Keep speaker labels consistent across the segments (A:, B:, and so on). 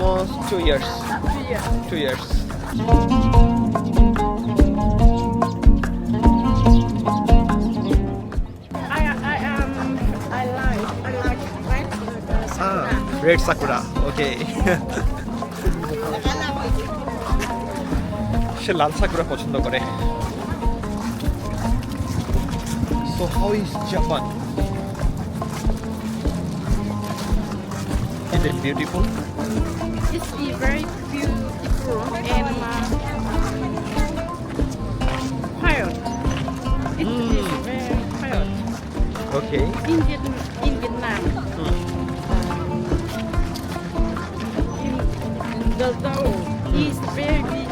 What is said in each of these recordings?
A: almost two years. Two years.
B: I I um I like I like red uh, sakura.
A: Ah, red sakura. Okay. সে লাল sakura পছন্দ করে so how is Japan is it beautiful
B: It's be very beautiful and uh, quiet. It is very quiet.
A: Okay
B: In Vietnam, in Vietnam, in the town is very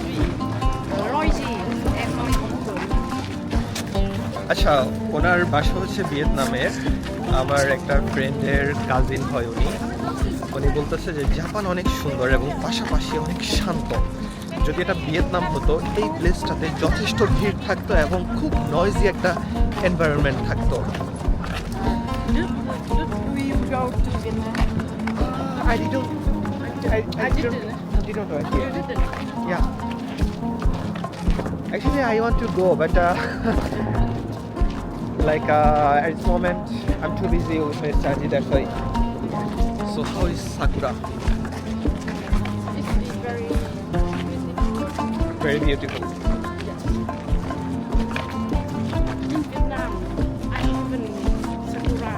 A: আচ্ছা ওনার বাসা হচ্ছে ভিয়েতনামের আমার একটা ফ্রেন্ডের কাজিন হয় উনি উনি বলতেছে যে জাপান অনেক সুন্দর এবং পাশাপাশি অনেক শান্ত যদি এটা ভিয়েতনাম হতো এই প্লেসটাতে যথেষ্ট ভিড় থাকতো এবং খুব নয়েজি একটা এনভায়রনমেন্ট থাকতো? I didn't I,
B: I didn't.
A: didn't know
B: You didn't.
A: Yeah. Actually, I want to go, but uh, like uh, at this moment, I'm too busy with my study. That's why. So how is Sakura?
B: It's very busy.
A: Very beautiful.
B: Yes. In Vietnam, I sakura.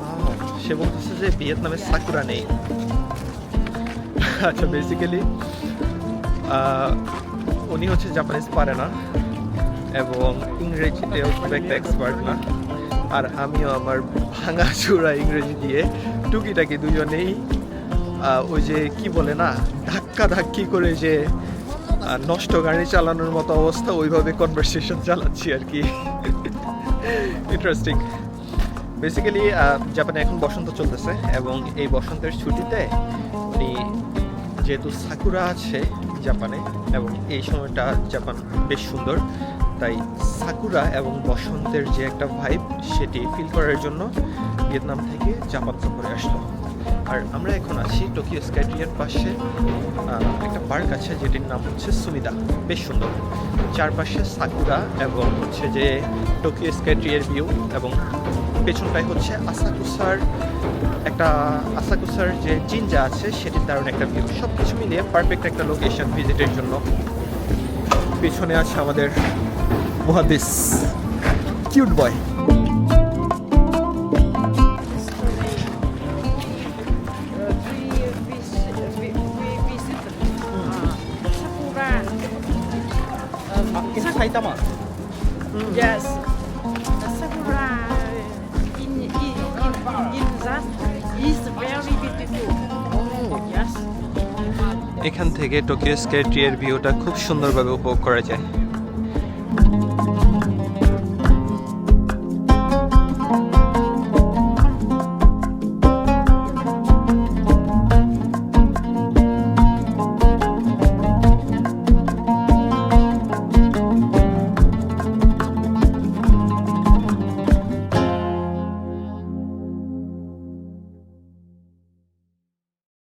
A: Wow. সে বলতেছে যে ভিয়েতনামে sakura নেই আচ্ছা basically উনি হচ্ছে Japanese পারে না এবং ইংরেজিতেও খুব একটা এক্সপার্ট না। আর আমিও আমার ভাঙা চূড়া ইংরেজি দিয়ে টুকিটাকি দুজনেই ওই যে কি বলে না ধাক্কা ধাক্কি করে যে নষ্ট গাড়ি চালানোর মতো অবস্থা, ওইভাবে কনভারসেশন চালাচ্ছি আর কি। ইন্টারেস্টিং বেসিক্যালি জাপানে এখন বসন্ত চলতেছে এবং এই বসন্তের ছুটিতে উনি যেহেতু সাকুরা আছে জাপানে এবং এই সময়টা জাপান বেশ সুন্দর। তাই সাকুরা এবং বসন্তের যে একটা ভাইব সেটি ফিল করার জন্য ভিয়েতনাম থেকে জাপান সফরে আসলো আর আমরা এখন আছি টোকিও স্কাইট্রিয়ার পাশে একটা পার্ক আছে যেটির নাম হচ্ছে সুমিদা। বেশ সুন্দর। চারপাশে সাকুরা এবং হচ্ছে যে টোকিও স্কাইট্রিয়ার ভিউ এবং পেছনটায় হচ্ছে আসাকুসার। একটা আসাকুসার যে জিনজা আছে সেটির দারুণ একটা ভিউ সব কিছু মিলিয়ে পারফেক্ট একটা লোকেশন ভিজিটের জন্য। পেছনে আছে আমাদের মহাদিস কিউট বয়
B: visit,
A: এখান থেকে টোকিও স্কাই ট্রিয়ের ভিউটা খুব সুন্দরভাবে উপভোগ করা যায়।